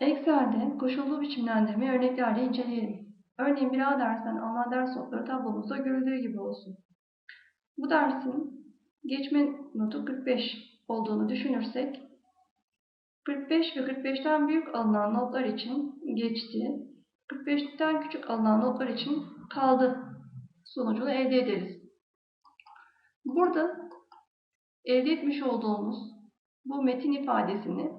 Excel'de koşullu biçimlendirme örneklerle inceleyelim. Örneğin bir A dersinden alınan ders notları tablomuzda görüldüğü gibi olsun. Bu dersin geçme notu 45 olduğunu düşünürsek 45 ve 45'ten büyük alınan notlar için geçti, 45'ten küçük alınan notlar için kaldı sonucunu elde ederiz. Burada elde etmiş olduğumuz bu metin ifadesini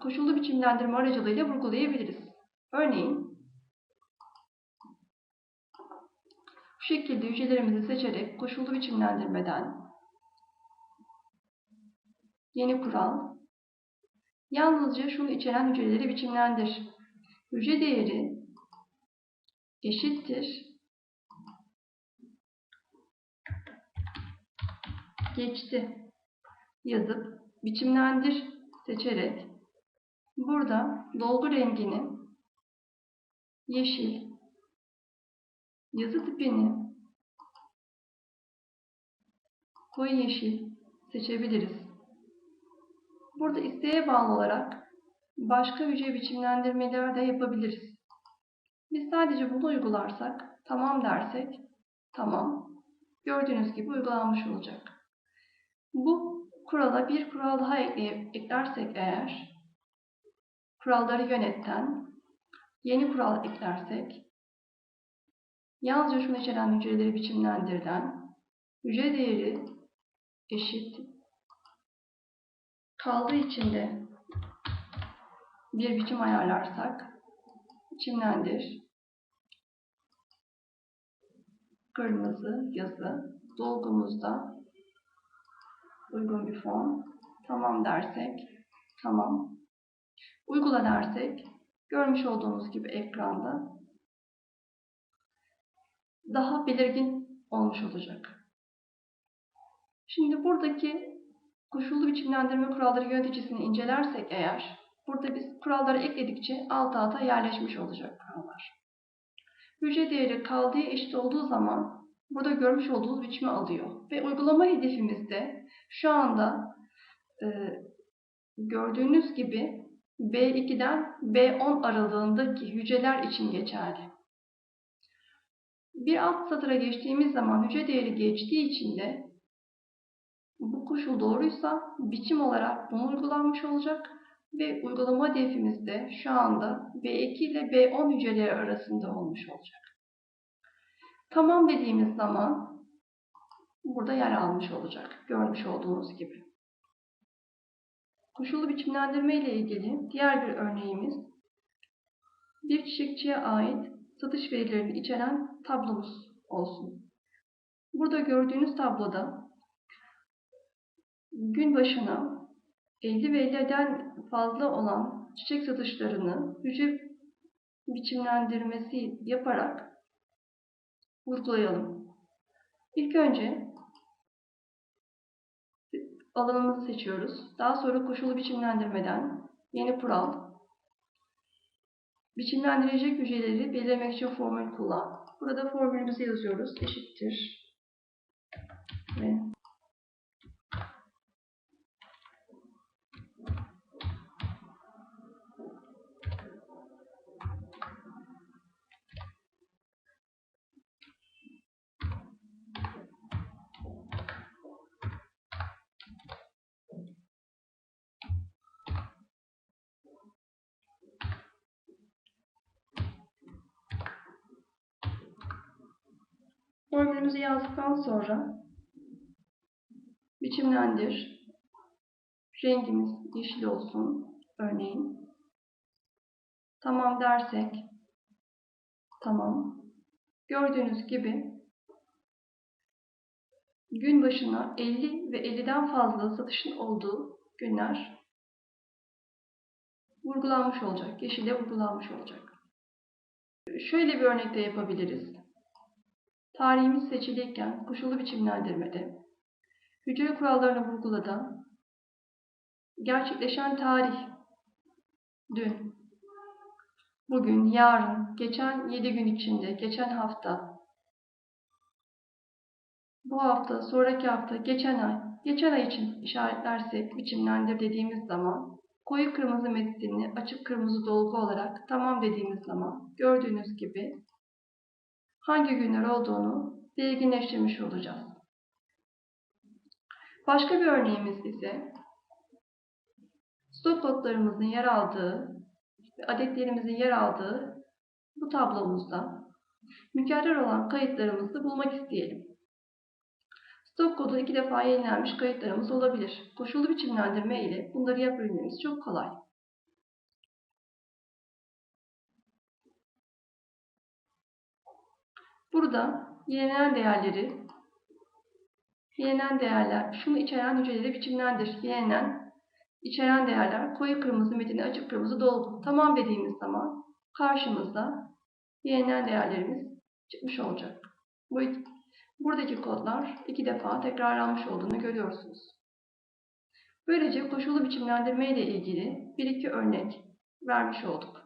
koşullu biçimlendirme aracılığıyla vurgulayabiliriz. Örneğin bu şekilde hücrelerimizi seçerek koşullu biçimlendirmeden yeni kural yalnızca şunu içeren hücreleri biçimlendir. Hücre değeri eşittir geçti yazıp biçimlendir seçerek burada dolgu rengini yeşil yazı tipini koyu yeşil seçebiliriz. Burada isteğe bağlı olarak başka hücre biçimlendirmeler de yapabiliriz. Biz sadece bunu uygularsak, tamam dersek, tamam, gördüğünüz gibi uygulanmış olacak. Bu kurala bir kural daha ekleyip, eklersek eğer, kuralları yönetten yeni kural eklersek, yalnızca şunu içeren hücreleri biçimlendirilen hücre değeri eşit kaldığı içinde bir biçim ayarlarsak, biçimlendir, kırmızı yazı, dolgumuzda uygun bir fon, tamam dersek, tamam, uygula dersek, görmüş olduğunuz gibi ekranda daha belirgin olmuş olacak. Şimdi buradaki koşullu biçimlendirme kuralları yöneticisini incelersek eğer, burada biz kuralları ekledikçe alt alta yerleşmiş olacak kurallar. Hücre değeri kaldığı eşit olduğu zaman burada görmüş olduğunuz biçimi alıyor. Ve uygulama hedefimizde şu anda e, gördüğünüz gibi B2'den B10 aralığındaki hücreler için geçerli. Bir alt satıra geçtiğimiz zaman hücre değeri geçtiği için de bu koşul doğruysa biçim olarak bunu uygulanmış olacak ve uygulama hedefimiz de şu anda B2 ile B10 hücreleri arasında olmuş olacak. Tamam dediğimiz zaman burada yer almış olacak. Görmüş olduğunuz gibi. Koşullu biçimlendirme ile ilgili diğer bir örneğimiz bir çiçekçiye ait satış verilerini içeren tablomuz olsun. Burada gördüğünüz tabloda gün başına 50 ve 50'den fazla olan çiçek satışlarını hücre biçimlendirmesi yaparak vurgulayalım. İlk önce alanımızı seçiyoruz. Daha sonra koşulu biçimlendirmeden yeni kural biçimlendirecek hücreleri belirlemek için formül kullan. Burada formülümüzü yazıyoruz. Eşittir ve Formülümüzü yazdıktan sonra biçimlendir. Rengimiz yeşil olsun örneğin. Tamam dersek tamam. Gördüğünüz gibi gün başına 50 ve 50'den fazla satışın olduğu günler vurgulanmış olacak. Yeşille vurgulanmış olacak. Şöyle bir örnek de yapabiliriz. Tarihimiz seçiliyken koşullu biçimlendirmede hücre kurallarını vurguladan gerçekleşen tarih dün, bugün, yarın, geçen 7 gün içinde, geçen hafta, bu hafta, sonraki hafta, geçen ay geçen ay için işaretlersek biçimlendir dediğimiz zaman koyu kırmızı metinli açık kırmızı dolgu olarak tamam dediğimiz zaman gördüğünüz gibi hangi günler olduğunu belirginleştirmiş olacağız. Başka bir örneğimiz ise stok kodlarımızın yer aldığı ve adetlerimizin yer aldığı bu tablomuzda mükerrer olan kayıtlarımızı bulmak isteyelim. Stok kodu iki defa yenilenmiş kayıtlarımız olabilir. Koşullu biçimlendirme ile bunları yapabilmemiz çok kolay. Burada yenilenen değerleri, yenilenen değerler, şunu içeren hücreleri biçimlendir. Yenilenen, içeren değerler koyu kırmızı metini açık kırmızı dolgu. Tamam dediğimiz zaman karşımızda yenilenen değerlerimiz çıkmış olacak. Bu Buradaki kodlar iki defa tekrarlanmış olduğunu görüyorsunuz. Böylece koşullu biçimlendirme ile ilgili bir iki örnek vermiş olduk.